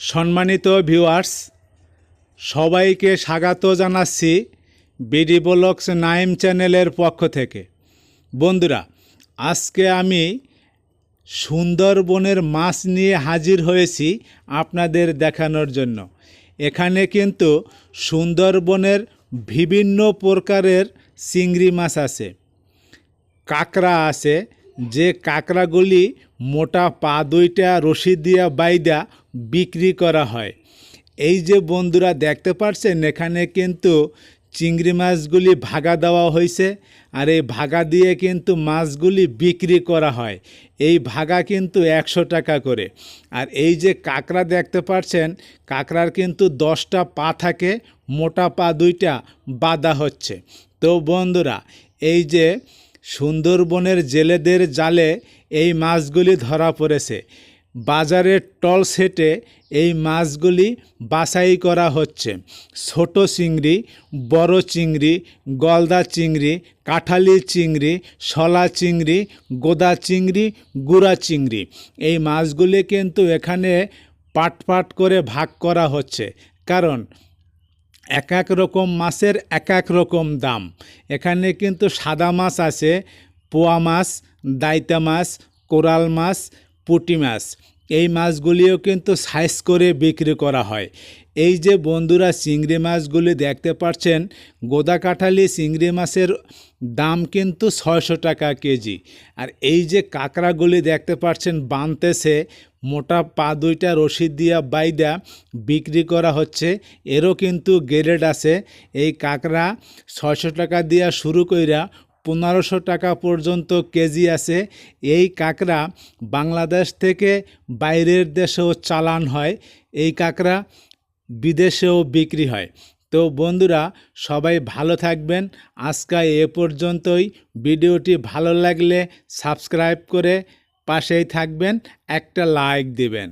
সম্মানিত ভিউয়ার্স, সবাইকে স্বাগত জানাচ্ছি বিডি ব্লগস নাইম চ্যানেলের পক্ষ থেকে। বন্ধুরা, আজকে আমি সুন্দরবনের মাছ নিয়ে হাজির হয়েছি আপনাদের দেখানোর জন্য। এখানে কিন্তু সুন্দরবনের বিভিন্ন প্রকারের চিংড়ি মাছ আছে, কাঁকড়া আছে যে কাঁকড়াগুলি মোটা পা দুইটা রশি দিয়া বাইদা বিক্রি করা হয়। এই যে বন্ধুরা দেখতে পাচ্ছেন এখানে কিন্তু চিংড়ি মাছগুলি ভাগা দেওয়া হয়েছে আর এই ভাগা দিয়ে কিন্তু মাছগুলি বিক্রি করা হয়। এই ভাগা কিন্তু একশো টাকা করে। আর এই যে কাঁকড়া দেখতে পাচ্ছেন কাঁকড়ার কিন্তু দশটা পা থাকে, মোটা পা দুইটা বাঁধা হচ্ছে। তো বন্ধুরা, এই যে সুন্দরবনের জেলেদের জালে এই মাছগুলি ধরা পড়েছে। বাজারের টল সেটে এই মাছগুলি বাছাই করা হচ্ছে। ছোট চিংড়ি, বড় চিংড়ি, গলদা চিংড়ি, কাঁঠালি চিংড়ি, শলা চিংড়ি, গোদা চিংড়ি, গুড়া চিংড়ি। এই মাছগুলি কিন্তু এখানে পাট পাট করে ভাগ করা হচ্ছে। কারণ এক এক রকম মাছের এক এক রকম দাম। এখানে কিন্তু সাদা মাছ আছে, পোয়া মাছ, দাইতা মাছ, কোরাল মাছ, পুটি মাছ। এই মাছগুলিও কিন্তু সাইজ করে বিক্রি করা হয়। এই যে বন্ধুরা চিংড়ি মাছগুলি দেখতে পাচ্ছেন, গোদা কাঁঠালি চিংড়ি মাছের দাম কিন্তু ছয়শো টাকা কেজি। আর এই যে কাঁকড়াগুলি দেখতে পাচ্ছেন বানতেছে, মোটা পা দুইটা রশিদ দিয়া বাইদা বিক্রি করা হচ্ছে, এরও কিন্তু গ্রেড আছে। এই কাঁকড়া ছয়শো টাকা দিয়া শুরু কইরা পনেরোশো টাকা পর্যন্ত কেজি আছে। এই কাঁকড়া বাংলাদেশ থেকে বাইরের দেশেও চালান হয়। এই কাঁকড়া বিদেশেও বিক্রি হয়। তো বন্ধুরা, সবাই ভালো থাকবেন। আজকে এ পর্যন্তই। ভিডিওটি ভালো লাগলে সাবস্ক্রাইব করে পাশেই থাকবেন। একটা লাইক দিবেন।